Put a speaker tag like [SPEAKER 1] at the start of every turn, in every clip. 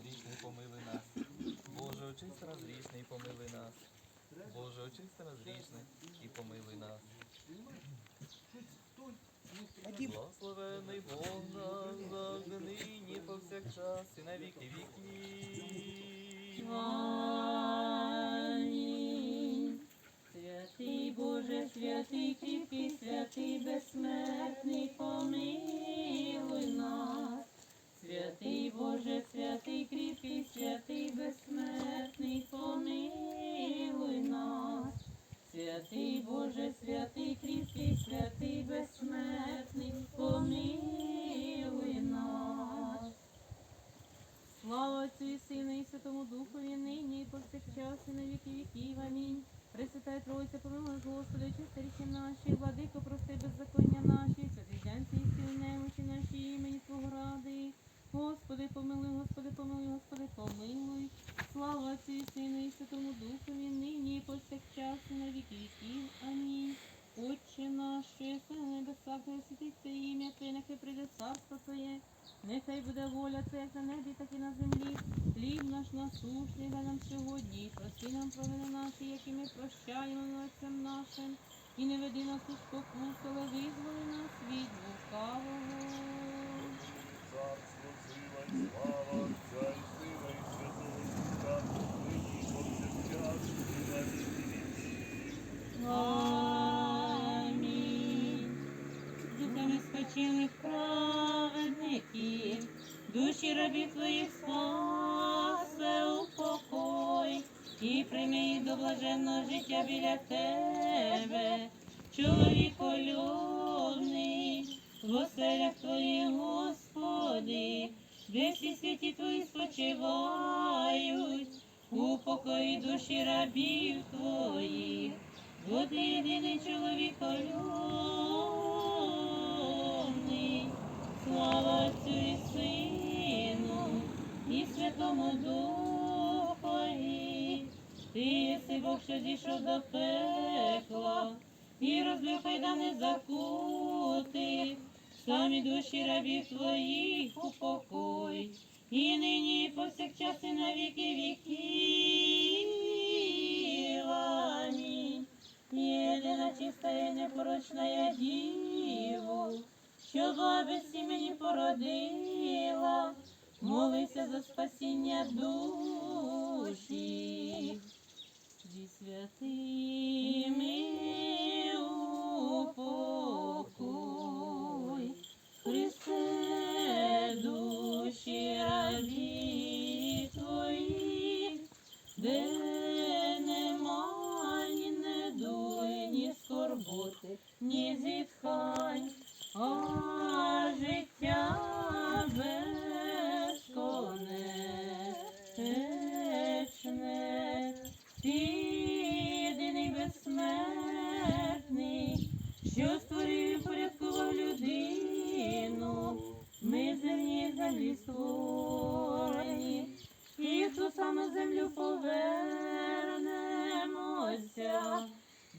[SPEAKER 1] грішний, помилуй нас. Боже, очисти нас грішний, помилуй нас. Боже, очисти нас і помилуй нас. Благословений Бог наш, завжди нині, повсякчас і на віки.
[SPEAKER 2] Амінь. Святий Боже, святий кріпкий, святий безсмертний, повсякчас на віки віків. Амінь. Отче наш, що єси на небесах, хай святиться ім'я Твоє, нехай прийде царство Твоє. Нехай буде воля Твоя як на небі, так і на землі. Хліб наш насущний дай нам сьогодні. І Прости нам провини наші, які ми прощаємо отцям нашим. І не веди нас у спокусу, але визволи нас від лукавого.
[SPEAKER 3] Царство, сила і слава Отця Святого Духа, нині і повсякчас і на віки віків.
[SPEAKER 2] Амінь. Духами спочилих праведників, душі рабів твоїх спасе у покой, і прийми до блаженного життя біля тебе, чоловіколюбний, в оселях твоїх, Господи, де всі святі твої спочивають, у покої душі рабів твоїх. Бо ти єдиний чоловіколюбний, слава Отцю і Сину, і Святому Духові. Ти єси Бог, що зійшов до пекла, і розбив кайдани закути, самі душі рабів твоїх у покой, і нині, повсякчас, і на віки віків. Єдина чиста і непорочна я діву, що без мені породила, молися за спасіння душі. Зі святими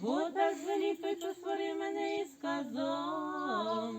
[SPEAKER 2] бо так звелів той, створив мене і сказав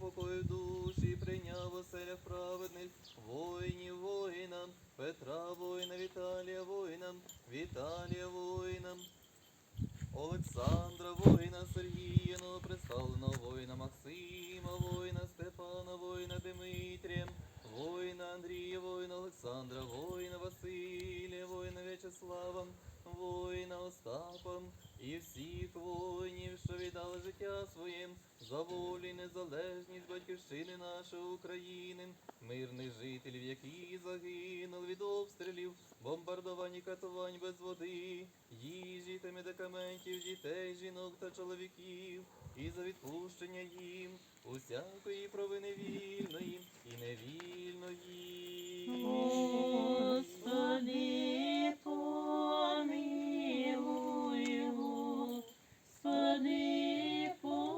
[SPEAKER 1] Бог упокоїв душі, прийняв оселя праведних, воїнів воїнам, Петра воїна, Віталія воїнам, Віталія воїнам, Олександра воїна, Сергія, новоприставленого воїна Максима, воїна Степана, воїна Димитрія, воїна Андрія, воїна Олександра, воїна Василія, воїна В'ячеслава, воїна Остапа і всіх воїнів, що віддали життя своїм за волю і незалежність батьківщини нашої України, мирних жителів, які загинули від обстрілів, бомбардувань і катувань без води, їжі та медикаментів, дітей, жінок та чоловіків, і за відпущення їм усякої провини вільної і невільної.
[SPEAKER 2] Господи, помилуй, Господи, помилуй,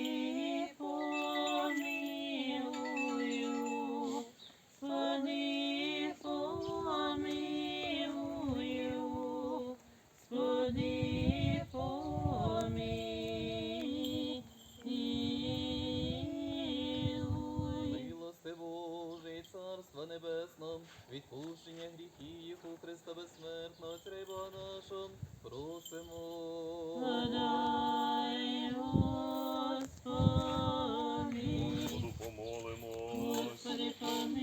[SPEAKER 1] Христа безсмертного Треба нашого, просимо.
[SPEAKER 2] Подай, Господи,
[SPEAKER 3] Господу помолимось.
[SPEAKER 2] Господи, помилуй.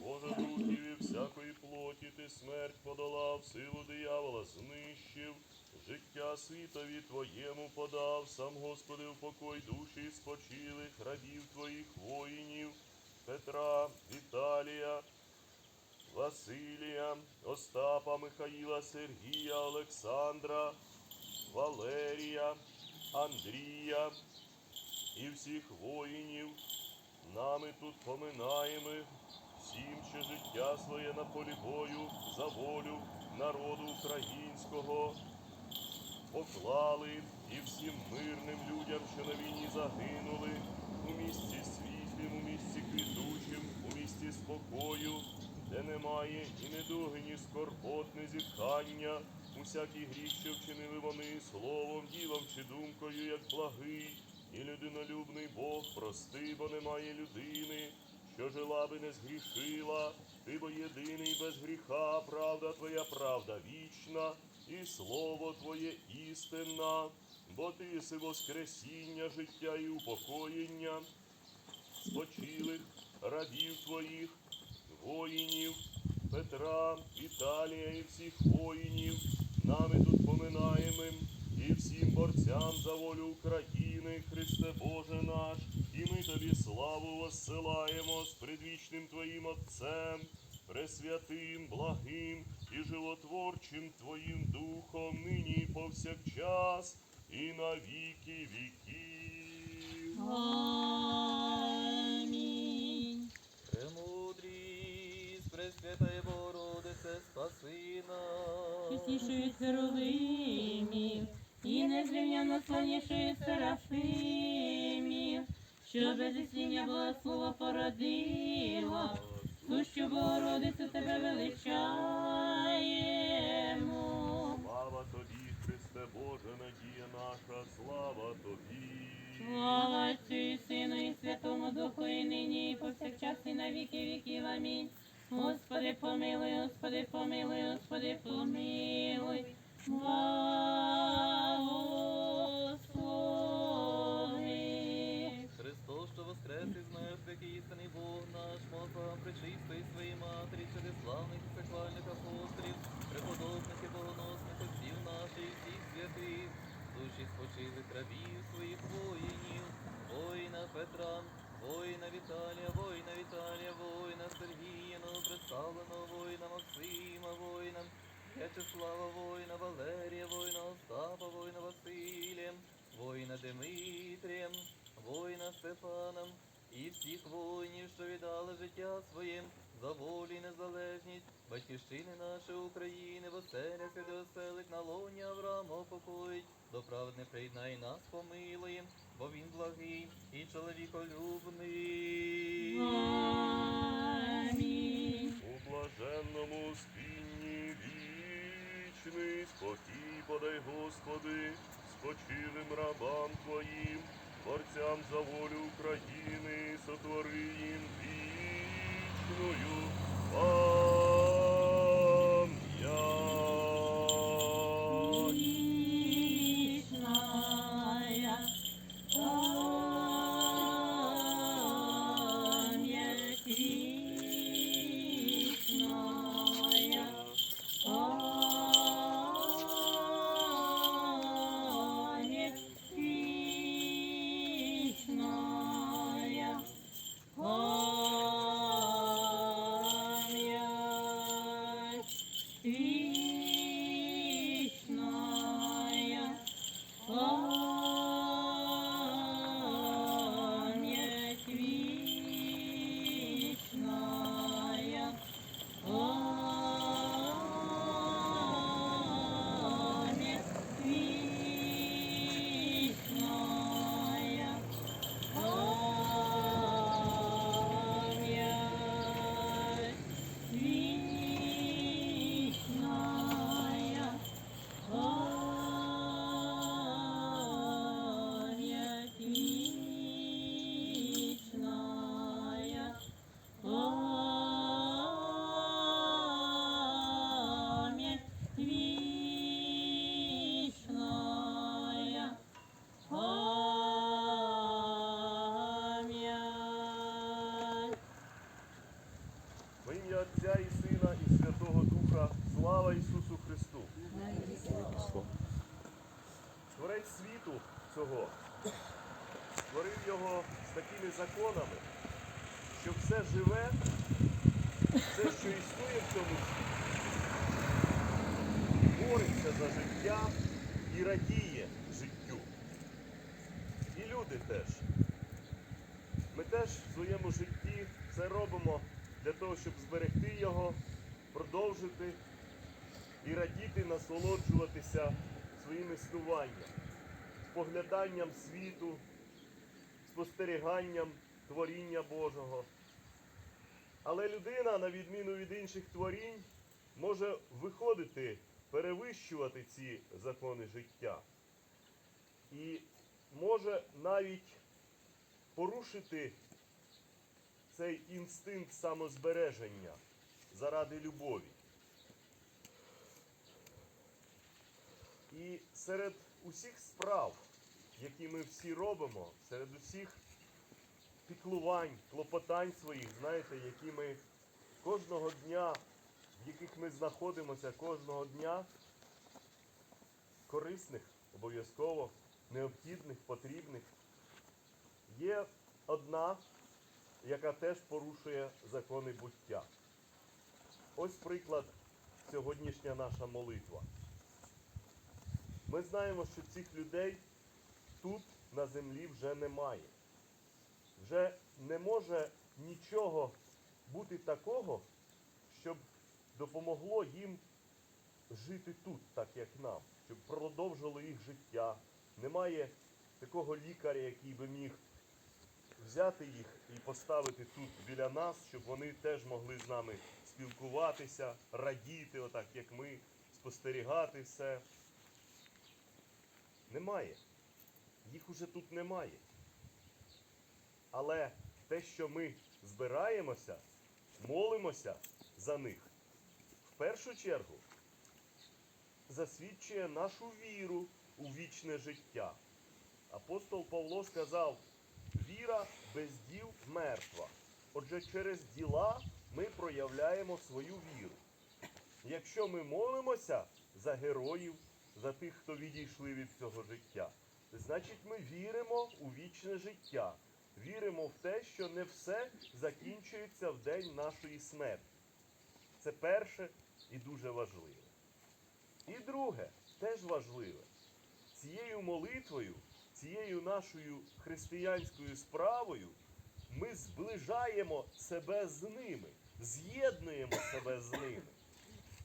[SPEAKER 3] Боже духів і всякої плоті, ти смерть подолав, силу диявола знищив, життя світові Твоєму подав, сам Господи, упокой душі спочилих, рабів Твоїх воїнів, Петра, Віталія, Василія, Остапа, Михаїла, Сергія, Олександра, Валерія, Андрія і всіх воїнів, нами тут поминаємо всім, що життя своє на полі бою за волю народу українського поклали і всім мирним людям, що на війні загинули, у місці світлім, у місці квітучим, у місці спокою, де немає і недуги, ні скорбот, ні зітхання, усякий гріх, що вчинили вони словом, ділом чи думкою, як благий, і людинолюбний Бог прости, бо немає людини, що жила би не згрішила, ти бо єдиний без гріха, правда твоя правда вічна, і слово Твоє істинна, бо ти си воскресіння, життя і упокоєння, спочилих рабів Твоїх, воїнів, Петра, Віталія і всіх воїнів, нами тут поминаємо, і всім борцям за волю України, Христе Боже наш, і ми тобі славу воссилаємо з предвічним Твоїм Отцем, пресвятим, благим і животворчим Твоїм Духом, нині повсякчас, і на віки віків.
[SPEAKER 1] Пресвятая Богородице, спаси нас.
[SPEAKER 2] Чистішою херовимів і незрівняно славнішою серафимів, що без ісління благослова породила, сущу Богородицю тебе величаємо.
[SPEAKER 3] Слава тобі, Христе Боже, надія наша, слава тобі.
[SPEAKER 2] Слава Отцю і Сину і Святому Духу, і нині, і повсякчас, і на віки віків. Амінь. Господи, помилуй, Господи, помилуй, Господи, помилуй. Благослови.
[SPEAKER 1] Христос, що воскрес із мертвих, істинний Бог наш, мозга причистий своїй матері, через славних і сексуальних апостолів, преподобних і богоносних отців наших всіх святих, душі спочили травів своїх воїнів, воїна Петра. Віталія, воїна Віталія, воїна Сергія, новопредставленого воїна Максима, воїна В'ячеслава, воїна Валерія, воїна Остапа, воїна Василія, воїна Димитрія, воїна Степана. І всіх воїнів, що віддали життя своїм за волю і незалежність, батьківщини нашої України, в оселях і де оселить на лоні Авраама покоїть, до праведне приєднай нас помилує, бо він благий і чоловіколюбний.
[SPEAKER 2] Амінь.
[SPEAKER 3] У блаженному спінні вічний спокій подай, Господи, спочилим рабам Твоїм, творцям за волю України, сотвори їм вічною слава Ісусу Христу! Творець світу цього створив його з такими законами, що все живе, все, що існує в цьому світі, бореться за життя і радіє життю. І люди теж. Ми теж в своєму житті все робимо для того, щоб зберегти його, продовжити і радіти, насолоджуватися своїм існуванням, спогляданням світу, спостеріганням творіння Божого. Але людина, на відміну від інших творінь, може виходити, перевищувати ці закони життя. І може навіть порушити цей інстинкт самозбереження заради любові. І серед усіх справ, які ми всі робимо, серед усіх піклувань, клопотань своїх, знаєте, які ми кожного дня, в яких ми знаходимося кожного дня, корисних, обов'язково, необхідних, потрібних, є одна, яка теж порушує закони буття. Ось приклад сьогоднішня наша молитва. Ми знаємо, що цих людей тут на землі вже немає. Вже не може нічого бути такого, щоб допомогло їм жити тут, так як нам, щоб продовжило їх життя. Немає такого лікаря, який би міг взяти їх і поставити тут біля нас, щоб вони теж могли з нами спілкуватися, радіти, отак як ми, спостерігати все. Немає. Їх уже тут немає. Але те, що ми збираємося, молимося за них, в першу чергу засвідчує нашу віру у вічне життя. Апостол Павло сказав, віра без діл мертва. Отже, через діла ми проявляємо свою віру. Якщо ми молимося за героїв, за тих, хто відійшли від цього життя, значить ми віримо у вічне життя. віримо в те, що не все закінчується в день нашої смерті. Це перше і дуже важливе. І друге, теж важливе. Цією молитвою, цією нашою християнською справою ми зближаємо себе з ними, з'єднуємо себе з ними.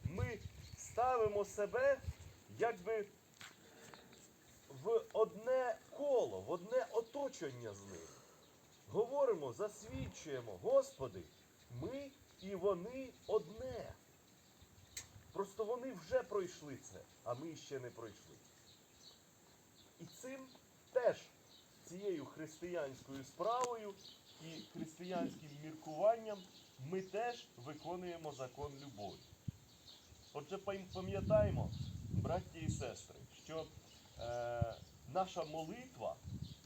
[SPEAKER 3] Ми ставимо себе якби в одне коло, в одне оточення з ними. Говоримо, засвідчуємо, Господи, ми і вони одне. Просто вони вже пройшли це, а ми ще не пройшли. І цим теж цією християнською справою і християнським міркуванням ми теж виконуємо закон любові. Отже, пам- пам'ятаємо, браття і сестри, що е, наша молитва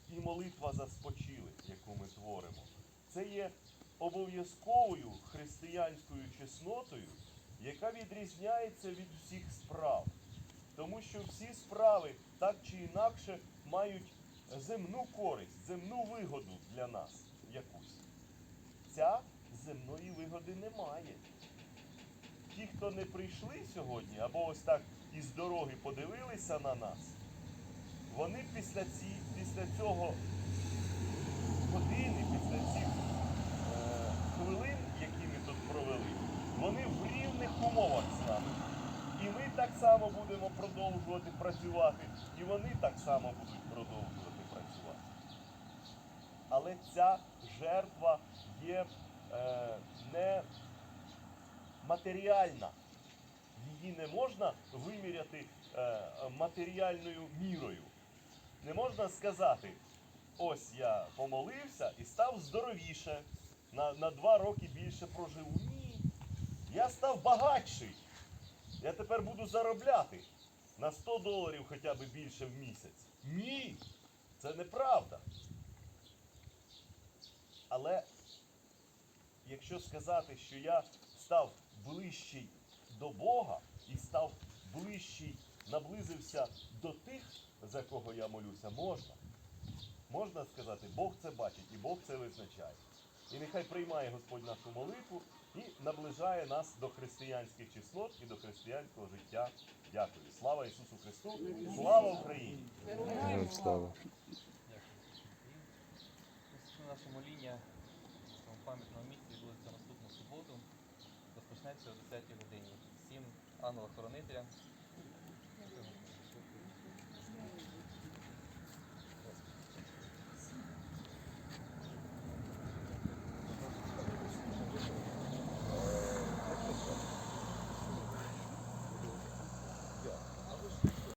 [SPEAKER 3] і молитва за спочилих, яку ми творимо, це є обов'язковою християнською чеснотою, яка відрізняється від всіх справ. Тому що всі справи так чи інакше мають земну користь, земну вигоду для нас якусь. Ця земної вигоди немає. Ті, хто не прийшли сьогодні, або ось так із дороги подивилися на нас, вони після, ці, після цього години, після цих е, хвилин, які ми тут провели, вони в рівних умовах з нами. І ми так само будемо продовжувати працювати, і вони так само будуть продовжувати працювати. Але ця жертва є е, не матеріальна. Її не можна виміряти е, матеріальною мірою. Не можна сказати, ось я помолився і став здоровіше, на, на два роки більше проживу. Ні. Я став багатший. Я тепер буду заробляти на 100 доларів хоча б більше в місяць. Ні, це неправда. Але якщо сказати, що я став ближчий до Бога і став ближчий, наблизився до тих, за кого я молюся, можна. Можна сказати, Бог це бачить і Бог це визначає. І нехай приймає Господь нашу молитву і наближає нас до християнських чеснот і до християнського життя. Дякую. Слава Ісусу Христу! Слава Україні!
[SPEAKER 4] Слава.
[SPEAKER 1] Наше моління в пам'ятному місці відбудеться наступну суботу. Розпочнеться о 10 годині. Ангела-хоронителя